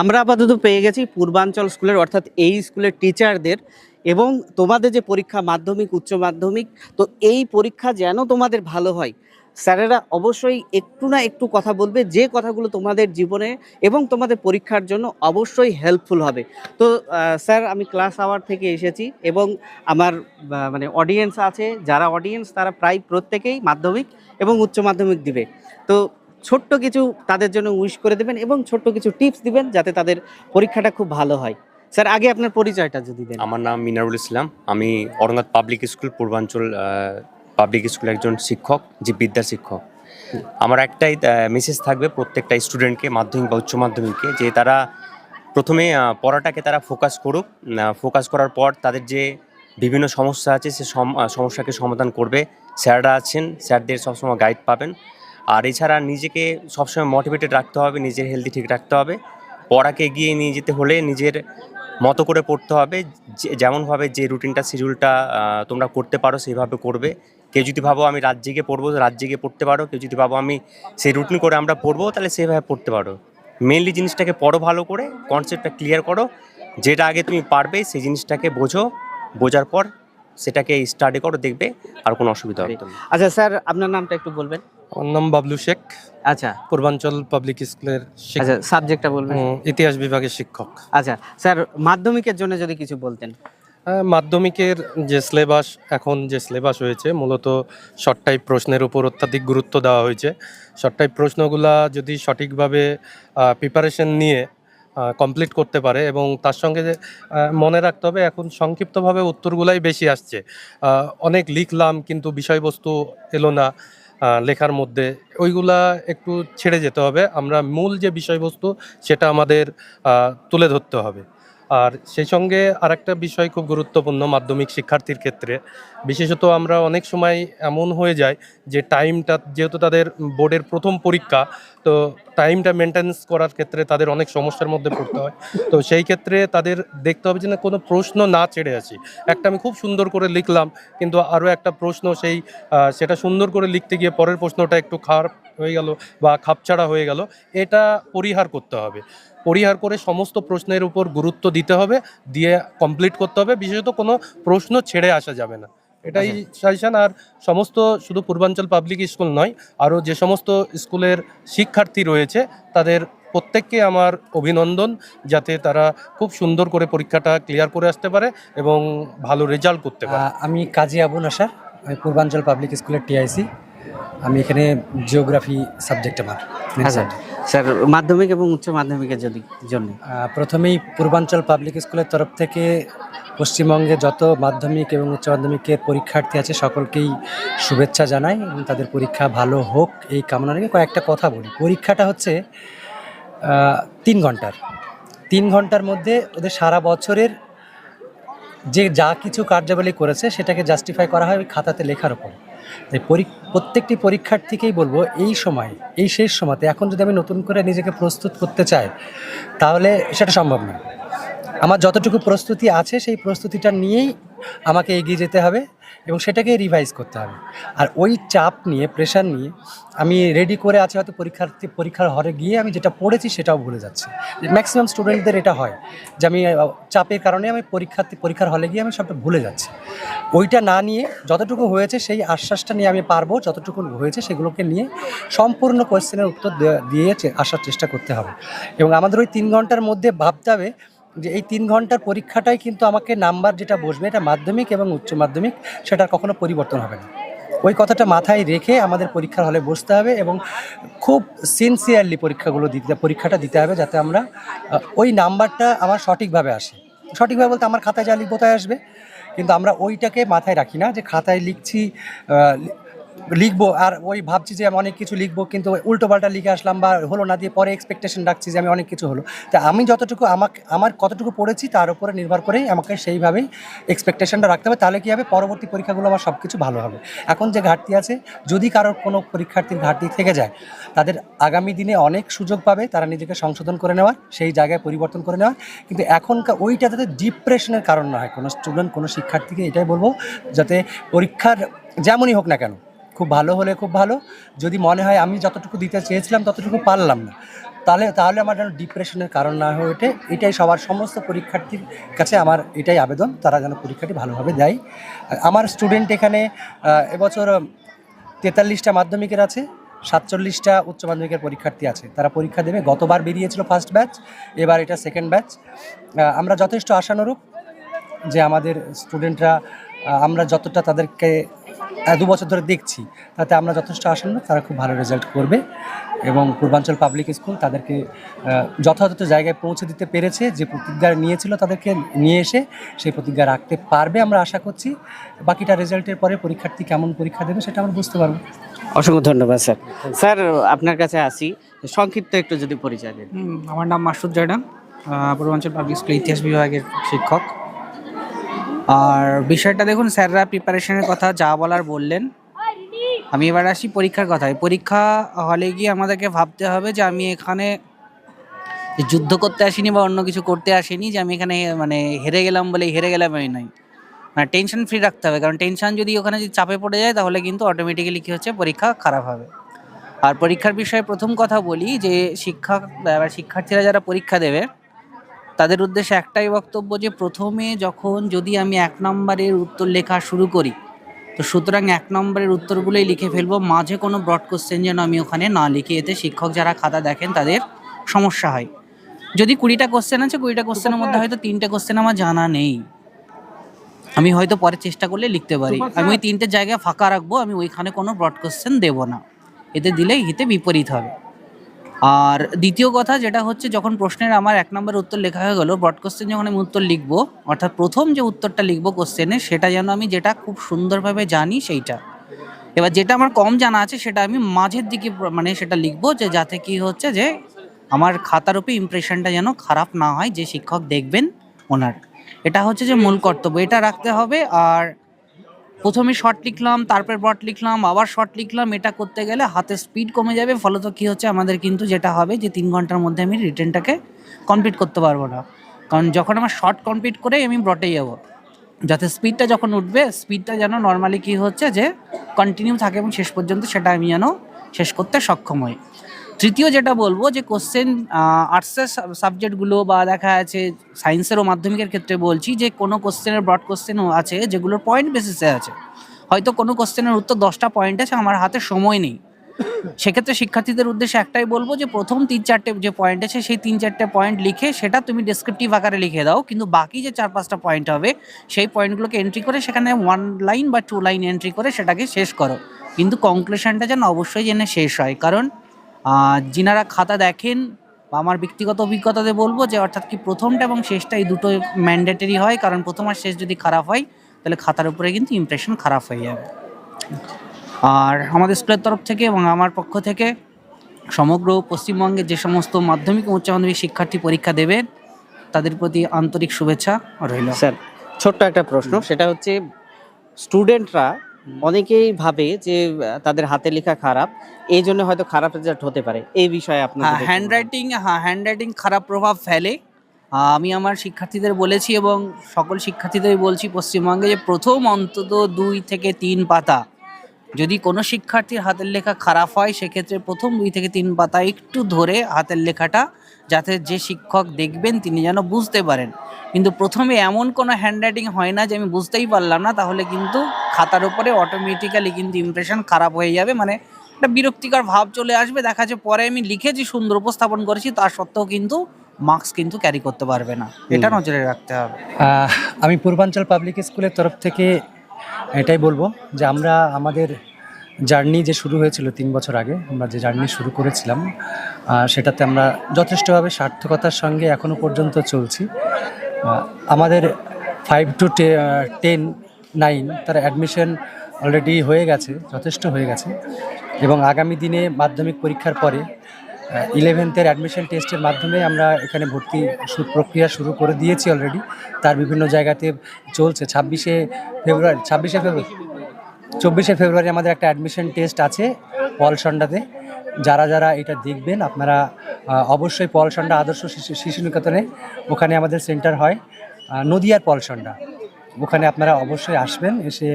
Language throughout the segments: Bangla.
আমরা আপাতত পেয়ে গেছি পূর্বাঞ্চল স্কুলের, অর্থাৎ এই স্কুলের টিচারদের এবং তোমাদের যে পরীক্ষা, মাধ্যমিক, উচ্চ মাধ্যমিক, তো এই পরীক্ষা যেন তোমাদের ভালো হয়। স্যারেরা অবশ্যই একটু না একটু কথা বলবে, যে কথাগুলো তোমাদের জীবনে এবং তোমাদের পরীক্ষার জন্য অবশ্যই হেল্পফুল হবে। তো স্যার, আমি ক্লাস আওয়ার থেকে এসেছি এবং আমার মানে অডিয়েন্স আছে, যারা অডিয়েন্স তারা প্রায় প্রত্যেকেই মাধ্যমিক এবং উচ্চ মাধ্যমিক দিবে। তো ছোট্ট কিছু তাদের জন্য উইশ করে দেবেন এবং ছোট্ট কিছু টিপস দিবেন যাতে তাদের পরীক্ষাটা খুব ভালো হয়। স্যার আগে আপনার পরিচয়টা যদি দেন। আমার নাম মিনারুল ইসলাম। আমি অরঙ্গাত পাবলিক স্কুল পূর্বাঞ্চল পাবলিক স্কুলের একজন শিক্ষক, যে বিদ্যা শিক্ষক। আমার একটাই মেসেজ থাকবে প্রত্যেকটা স্টুডেন্টকে মাধ্যমিক বা উচ্চ মাধ্যমিককে যে তারা প্রথমে পড়াটাকে তারা ফোকাস করুক। ফোকাস করার পর তাদের যে বিভিন্ন সমস্যা আছে, সে সম- সমস্যাকে সমাধান করবে। স্যাররা আছেন, স্যারদের সবসময় গাইড পাবেন। আর এছাড়া নিজেকে সবসময় মোটিভেটেড রাখতে হবে নিজের হেলদি ঠিক রাখতে হবে। পড়াকে এগিয়ে নিয়ে যেতে হলে নিজের মতো করে পড়তে হবে যে- যেমনভাবে যে রুটিনটা শিডিউলটা তোমরা করতে পারো সেইভাবে করবে। কেউ যদি ভাবো আমি রাত জেগে পড়ব রাত জেগে পড়তে পারো। কেউ যদি ভাবো আমি সেই রুটিন করে আমরা পড়ব তাহলে সেইভাবে পড়তে পারো। মেনলি জিনিসটাকে পড়ো ভালো করে কনসেপ্টটা ক্লিয়ার করো। যেটা আগে তুমি পারবে সেই জিনিসটাকে বোঝো। বোঝার পর সেটাকে স্টাডি করো দেখবে আর কোনো অসুবিধা হবে আচ্ছা স্যার আপনার নামটা একটু বলবেন? আমার নাম বাবলু শেখ। আচ্ছা। পূর্বাঞ্চল পাবলিক স্কুলের আচ্ছা সাবজেক্টটা বলবেন। ইতিহাস বিভাগের শিক্ষক। আচ্ছা স্যার মাধ্যমিকের জন্য যদি কিছু বলতেন। মাধ্যমিকের যে সিলেবাস এখন যে সিলেবাস হয়েছে মূলত শর্ট টাইপ প্রশ্নের উপর অত্যাধিক গুরুত্ব দেওয়া হয়েছে। শর্ট টাইপ প্রশ্নগুলা যদি সঠিকভাবে প্রিপারেশন নিয়ে কমপ্লিট করতে পারে এবং তার সঙ্গে মনে রাখতে হবে এখন সংক্ষিপ্তভাবে উত্তরগুলাই বেশি আসছে। অনেক লিখলাম কিন্তু বিষয়বস্তু এলো না। লেখার মধ্যে। ওইগুলা একটু ছেড়ে যেতে হবে। আমরা মূল যে বিষয়বস্তু, সেটা আমাদের তুলে ধরতে হবে। আর সেই সঙ্গে আরেকটা বিষয় খুব গুরুত্বপূর্ণ মাধ্যমিক শিক্ষার্থীর ক্ষেত্রে। বিশেষত আমরা অনেক সময় এমন হয়ে যায় যে টাইমটা যেহেতু তাদের বোর্ডের প্রথম পরীক্ষা তো টাইমটা মেনটেন্স করার ক্ষেত্রে তাদের অনেক সমস্যার মধ্যে পড়তে হয়। তো সেই ক্ষেত্রে তাদের দেখতে হবে যে না, কোনো প্রশ্ন না ছেড়ে আসি একটা আমি খুব সুন্দর করে লিখলাম, কিন্তু আরও একটা প্রশ্ন সেই সেটা সুন্দর করে লিখতে গিয়ে পরের প্রশ্নটা একটু খারাপ হয়ে গেল বা খাপছাড়া হয়ে গেল, এটা পরিহার করতে হবে। পরিহার করে সমস্ত প্রশ্নের উপর গুরুত্ব দিতে হবে, দিয়ে কমপ্লিট করতে হবে। বিশেষত কোনো প্রশ্ন ছেড়ে আসা যাবে না। এটাই সাজেশন। আর সমস্ত শুধু পূর্বাঞ্চল পাবলিক স্কুল নয় আরও যে সমস্ত স্কুলের শিক্ষার্থী রয়েছে তাদের প্রত্যেককে আমার অভিনন্দন যাতে তারা খুব সুন্দর করে পরীক্ষাটা ক্লিয়ার করে আসতে পারে এবং ভালো রেজাল্ট করতে পারে। আমি কাজী আবু নাসার আমি পূর্বাঞ্চল পাবলিক স্কুলের টিআইসি আমি এখানে জিওগ্রাফি সাবজেক্ট আমার subject। স্যার, মাধ্যমিক এবং উচ্চ মাধ্যমিকের যদি জন্য। প্রথমেই পূর্বাঞ্চল পাবলিক স্কুলের তরফ থেকে পশ্চিমবঙ্গে যত মাধ্যমিক এবং উচ্চ মাধ্যমিকের পরীক্ষার্থী আছে, সকলকেই শুভেচ্ছা জানাই এবং তাদের পরীক্ষা ভালো হোক এই কামনা রেখে কয়েকটা কথা বলি। পরীক্ষাটা হচ্ছে তিন ঘণ্টার। তিন ঘণ্টার মধ্যে ওদের সারা বছরের যে যা কিছু কার্যাবলী করেছে, সেটাকে জাস্টিফাই করা হয় ওই খাতাতে লেখার ওপর তাই পরী- প্রত্যেকটি পরীক্ষার্থীকেই বলব, এই সময়, এই শেষ সময়তে এখন যদি আমি নতুন করে নিজেকে প্রস্তুত করতে চাই, তাহলে সেটা সম্ভব নয় আমার যতটুকু প্রস্তুতি আছে, সেই প্রস্তুতিটা নিয়েই আমাকে এগিয়ে যেতে হবে এবং সেটাকে রিভাইজ করতে হবে। আর ওই চাপ নিয়ে প্রেশার নিয়ে আমি রেডি করে আছি হয়তো পরীক্ষার্থী, পরীক্ষার হলে গিয়ে আমি যেটা পড়েছি সেটাও ভুলে যাচ্ছি। ম্যাক্সিমাম স্টুডেন্টদের এটা হয় যে আমি চাপের কারণে আমি পরীক্ষার্থী, পরীক্ষার হলে গিয়ে আমি সবটা ভুলে যাচ্ছি। ওইটা না নিয়ে যতটুকু হয়েছে সেই আশ্বাসটা নিয়ে আমি পারব, যতটুকু হয়েছে সেগুলোকে নিয়ে সম্পূর্ণ কোয়েশ্চেনের উত্তর দিয়ে আসার চেষ্টা করতে হবে। এবং আমাদের ওই তিন ঘণ্টার মধ্যে ভাবতে হবে যে এই তিন ঘণ্টার পরীক্ষাটাই কিন্তু আমাকে নাম্বার যেটা বসবে, এটা মাধ্যমিক এবং উচ্চ মাধ্যমিক সেটার কখনো পরিবর্তন হবে না। ওই কথাটা মাথায় রেখে আমাদের পরীক্ষার হলে বসতে হবে এবং খুব সিনসিয়ারলি পরীক্ষাগুলো দিতে, পরীক্ষাটা দিতে হবে যাতে আমরা ওই নাম্বারটা আমার সঠিকভাবে আসে। সঠিকভাবে বলতে আমার খাতায় যা লিখব তাই আসবে। কিন্তু আমরা ওইটাকে মাথায় রাখি না যে খাতায় লিখছি লিখব, আর ওই ভাবছি যে আমি অনেক কিছু লিখব, কিন্তু উল্টো পাল্টা লিখে আসলাম বা হলো না দিয়ে পরে এক্সপেকটেশন রাখছি যে আমি অনেক কিছু হলো। তা আমি যতটুকু আমাকে, আমার কতটুকু পড়েছি তার উপরে নির্ভর করেই আমাকে সেইভাবেই এক্সপেকটেশনটা রাখতে হবে। তাহলে কী হবে? পরবর্তী পরীক্ষাগুলো আমার সব কিছু ভালো হবে। এখন যে ঘাটতি আছে, যদি কারোর কোনো পরীক্ষার্থীর ঘাটতি থেকে যায়, তাদের আগামী দিনে অনেক সুযোগ পাবে তারা নিজেকে সংশোধন করে নেওয়ার, সেই জায়গায় পরিবর্তন করে নেওয়ার। কিন্তু এখনকার ওইটা যাতে ডিপ্রেশনের কারণ না হয়, কোনো স্টুডেন্ট কোনো শিক্ষার্থীকে এটাই বলব, যাতে পরীক্ষার যেমনই হোক না কেন খুব ভালো হলে খুব ভালো। যদি মনে হয় আমি যতটুকু দিতে চেয়েছিলাম ততটুকু পারলাম না। তাহলে তাহলে আমার যেন ডিপ্রেশনের কারণ না হয়ে ওঠে। এটাই সবার সমস্ত পরীক্ষার্থীর কাছে আমার এটাই আবেদন। তারা যেন পরীক্ষাটি ভালোভাবে দেয়। আমার স্টুডেন্ট এখানে এবছর তেতাল্লিশটা মাধ্যমিকের আছে, সাতচল্লিশটা উচ্চ মাধ্যমিকের পরীক্ষার্থী আছে। তারা পরীক্ষা দেবে। গতবার বেরিয়েছিল ফার্স্ট ব্যাচ এবার এটা সেকেন্ড ব্যাচ আমরা যথেষ্ট আশানুরূপ যে আমাদের স্টুডেন্টরা আমরা যতটা তাদেরকে দু বছর ধরে দেখছি। তাতে আমরা যথেষ্ট আশানুরূপ তারা খুব ভালো রেজাল্ট করবে। এবং পূর্বাঞ্চল পাবলিক স্কুল তাদেরকে যথাযথ জায়গায় পৌঁছে দিতে পেরেছে যে প্রতিজ্ঞা নিয়েছিল তাদেরকে নিয়ে এসে সেই প্রতিজ্ঞা রাখতে পারবে আমরা আশা করছি। বাকিটা রেজাল্টের পরে পরীক্ষার্থী কেমন পরীক্ষা দেবে সেটা আমরা বুঝতে পারব। অসংখ্য ধন্যবাদ স্যার। স্যার আপনার কাছে আসি। সংক্ষিপ্ত একটু যদি পরিচয় দেন। আমার নাম মাসুদ আহ, পূর্বাঞ্চল পাবলিক স্কুল ইতিহাস বিভাগের শিক্ষক। আর বিষয়টা দেখুন, স্যাররা প্রিপারেশনের কথা যা বলার বললেন। আমি এবার আসি পরীক্ষার কথায়। পরীক্ষা হলে গিয়ে আমাদেরকে ভাবতে হবে যে আমি এখানে যুদ্ধ করতে আসিনি বা অন্য কিছু করতে আসিনি, যে আমি এখানে মানে হেরে গেলাম বলে হেরে গেলাম আমি নয়। মানে টেনশন ফ্রি রাখতে হবে। কারণ টেনশন যদি ওখানে যদি চাপে পড়ে যায়, তাহলে কিন্তু অটোমেটিক্যালি কী হচ্ছে, পরীক্ষা খারাপ হবে। আর পরীক্ষার বিষয়ে প্রথম কথা বলি যে শিক্ষা শিক্ষার্থীরা যারা পরীক্ষা দেবে তাদের উদ্দেশ্যে একটাই বক্তব্য যে প্রথমে যখন যদি আমি এক নম্বরের উত্তর লেখা শুরু করি তো সুতরাং এক নম্বরের উত্তরগুলোই লিখে ফেলব। মাঝে কোনো ব্রড কোশ্চেন যেন আমি ওখানে না লিখি এতে শিক্ষক যারা খাতা দেখেন তাদের সমস্যা হয়। যদি কুড়িটা কোশ্চেন আছে কুড়িটা কোশ্চেনের মধ্যে হয়তো তিনটে কোশ্চেন আমার জানা নেই। আমি হয়তো পরে চেষ্টা করলে লিখতে পারি। আমি ওই তিনটে জায়গায় ফাঁকা রাখব আমি ওইখানে কোনো ব্রড কোশ্চেন দেবো না। এতে দিলেই হিতে বিপরীত হবে। আর দ্বিতীয় কথা যেটা হচ্ছে, যখন প্রশ্নের আমার এক নম্বর উত্তর লেখা হয়ে গেল ব্রড কোশ্চেন যখন আমি উত্তর লিখব, অর্থাৎ প্রথম যে উত্তরটা লিখব কোশ্চেনে সেটা যেন আমি যেটা খুব সুন্দরভাবে জানি সেইটা। এবার যেটা আমার কম জানা আছে, সেটা আমি মাঝের দিকে মানে সেটা লিখব যে যাতে কি হচ্ছে যে, আমার খাতার উপরে ইমপ্রেশনটা যেন খারাপ না হয়, যে শিক্ষক দেখবেন ওনার। এটা হচ্ছে যে মূল কর্তব্য। এটা রাখতে হবে আর প্রথমে শর্ট লিখলাম, তারপরে ব্রড লিখলাম, আবার শর্ট লিখলাম, এটা করতে গেলে হাতের স্পিড কমে যাবে, ফলত কি হচ্ছে আমাদের কিন্তু যেটা হবে যে তিন ঘণ্টার মধ্যে আমি রিটার্নটাকে কমপ্লিট করতে পারব না। কারণ যখন আমার শর্ট কমপ্লিট করে আমি ব্রটে যাব। যাতে স্পিডটা যখন উঠবে স্পিডটা যেন নর্মালি কি হচ্ছে যে কন্টিনিউ থাকে এবং শেষ পর্যন্ত সেটা আমি যেন শেষ করতে সক্ষম হই। তৃতীয় যেটা বলব যে কোশ্চেন আর্টসের সাবজেক্টগুলো বা দেখা আছে সায়েন্সেরও মাধ্যমিকের ক্ষেত্রে বলছি যে কোনো কোশ্চেনের ব্রড কোশ্চেনও আছে যেগুলোর পয়েন্ট বেসিসে আছে। হয়তো কোনো কোশ্চেনের উত্তর দশটা পয়েন্ট আছে, আমার হাতে সময় নেই। সেক্ষেত্রে শিক্ষার্থীদের উদ্দেশ্যে একটাই বলব যে প্রথম তিন চারটে যে পয়েন্ট আছে, সেই তিন চারটে পয়েন্ট লিখে সেটা তুমি ডেসক্রিপটিভ আকারে লিখে দাও। কিন্তু বাকি যে চার পাঁচটা পয়েন্ট হবে, সেই পয়েন্টগুলোকে এন্ট্রি করে সেখানে ওয়ান লাইন বা টু লাইন এন্ট্রি করে সেটাকে শেষ করো। কিন্তু কনক্লুশনটা যেন অবশ্যই যেন শেষ হয়। কারণ যিনারা খাতা দেখেন বা আমার ব্যক্তিগত অভিজ্ঞতাতে বলব যে অর্থাৎ কি প্রথমটা এবং শেষটা এই দুটো ম্যান্ডেটরি হয় কারণ প্রথম আর শেষ যদি খারাপ হয় তাহলে খাতার উপরে কিন্তু ইমপ্রেশন খারাপ হয়ে যাবে। আর আমাদের স্কুলের তরফ থেকে এবং আমার পক্ষ থেকে সমগ্র পশ্চিমবঙ্গে যে সমস্ত মাধ্যমিক ও উচ্চ মাধ্যমিক শিক্ষার্থী পরীক্ষা দেবে তাদের প্রতি আন্তরিক শুভেচ্ছা রইল। স্যার ছোট্ট একটা প্রশ্ন সেটা হচ্ছে স্টুডেন্টরা অনেকেই ভাবে যে তাদের হাতে লেখা খারাপ এই জন্য হয়তো খারাপ রেজাল্ট হতে পারে। এই বিষয়ে আপনার হ্যান্ডরাইটিং হ্যান্ড রাইটিং হ্যাঁ হ্যান্ড রাইটিং খারাপ প্রভাব ফেলে। আমি আমার শিক্ষার্থীদের বলেছি এবং সকল শিক্ষার্থীদের বলছি পশ্চিমবঙ্গে যে প্রথম অন্তত দুই থেকে তিন পাতা যদি কোনো শিক্ষার্থীর হাতের লেখা খারাপ হয় সেক্ষেত্রে প্রথম দুই থেকে তিন পাতা একটু ধরে হাতের লেখাটা যাতে যে শিক্ষক দেখবেন তিনি যেন বুঝতে পারেন। কিন্তু প্রথমে এমন কোনো হ্যান্ডরাইটিং হয় না যে আমি বুঝতেই পারলাম না তাহলে কিন্তু খাতার উপরে অটোমেটিক্যালি কিন্তু ইমপ্রেশন খারাপ হয়ে যাবে। মানে একটা বিরক্তিকর ভাব চলে আসবে। দেখা যাচ্ছে পরে আমি লিখেছি সুন্দর উপস্থাপন করেছি তার সত্ত্বেও কিন্তু মার্কস কিন্তু ক্যারি করতে পারবে না। এটা নজরে রাখতে হবে। আমি পূর্বাঞ্চল পাবলিক স্কুলের তরফ থেকে এটাই বলব যে আমরা আমাদের জার্নি যে শুরু হয়েছিল তিন বছর আগে, আমরা যে জার্নি শুরু করেছিলাম সেটাতে আমরা যথেষ্টভাবে সার্থকতার সঙ্গে এখনও পর্যন্ত চলছি। আমাদের ফাইভ টু টেন নাইন তার অ্যাডমিশন অলরেডি হয়ে গেছে, যথেষ্ট হয়ে গেছে এবং আগামী দিনে মাধ্যমিক পরীক্ষার পরে ইলেভেন্থের অ্যাডমিশন টেস্টের মাধ্যমে আমরা এখানে ভর্তি প্রক্রিয়া শুরু করে দিয়েছি অলরেডি তার বিভিন্ন জায়গাতে চলছে। ছাব্বিশে ফেব্রুয়ারি ছাব্বিশে ফেব্রুয়ারি, চব্বিশে ফেব্রুয়ারি আমাদের একটা অ্যাডমিশন টেস্ট আছে পলসন্ডাতে যারা যারা এটা দেখবেন, আপনারা অবশ্যই পলসন্ডা আদর্শ শিশু নিকেতনে, ওখানে আমাদের সেন্টার হয় নদিয়ার পলসন্ডা ওখানে আপনারা অবশ্যই আসবেন, এসে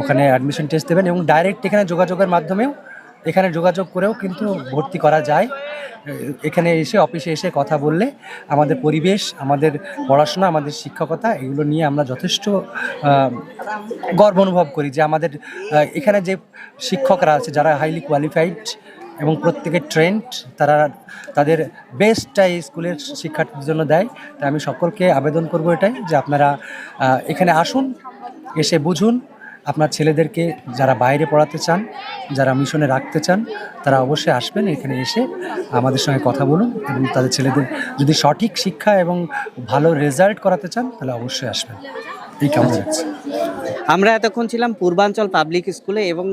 ওখানে অ্যাডমিশন টেস্ট দেবেন এবং ডাইরেক্ট এখানে যোগাযোগের মাধ্যমেও এখানে যোগাযোগ করেও কিন্তু ভর্তি করা যায়। এখানে এসে অফিসে এসে কথা বললে আমাদের পরিবেশ, আমাদের পড়াশোনা, আমাদের শিক্ষকতা এগুলো নিয়ে আমরা যথেষ্ট গর্ব অনুভব করি যে আমাদের এখানে যে শিক্ষকরা আছে যারা হাইলি কোয়ালিফাইড এবং প্রত্যেকের ট্রেন্ড তারা তাদের বেস্টটা এই স্কুলের শিক্ষার্থীদের জন্য দেয়। তাই আমি সকলকে আবেদন করব এটাই যে আপনারা এখানে আসুন, এসে বুঝুন আপনার ছেলেদেরকে যারা বাইরে পড়াতে চান যারা মিশনে রাখতে চান তারা অবশ্যই আসবেন এখানে এসে আমাদের সঙ্গে কথা বলুন এবং তাদের ছেলেদের যদি সঠিক শিক্ষা এবং ভালো রেজাল্ট করাতে চান তাহলে অবশ্যই আসবেন। এই কেমন যাচ্ছে আমরা এতক্ষণ ছিলাম পূর্বাঞ্চল পাবলিক স্কুলে এবং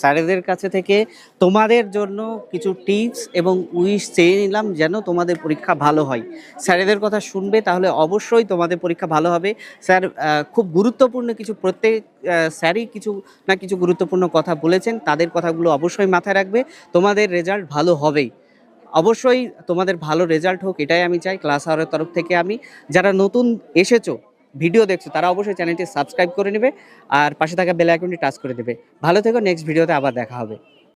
স্যারেদের কাছে থেকে তোমাদের জন্য কিছু টিপস এবং উইশ চেয়ে নিলাম যেন তোমাদের পরীক্ষা ভালো হয়। স্যারেদের কথা শুনবে তাহলে অবশ্যই তোমাদের পরীক্ষা ভালো হবে। স্যার খুব গুরুত্বপূর্ণ কিছু প্রত্যেক স্যারই কিছু না কিছু গুরুত্বপূর্ণ কথা বলেছেন। তাদের কথাগুলো অবশ্যই মাথায় রাখবে। তোমাদের রেজাল্ট ভালো হবেই। অবশ্যই তোমাদের ভালো রেজাল্ট হোক, এটাই আমি চাই। ক্লাস আওয়ারের তরফ থেকে আমি। যারা নতুন এসেছ ভিডিও দেখছ, তারা অবশ্যই চ্যানেলটি সাবস্ক্রাইব করে নেবে আর পাশে থাকা বেল আইকনটি টাচ করে দেবে। ভালো থেকো নেক্সট ভিডিওতে আবার দেখা হবে।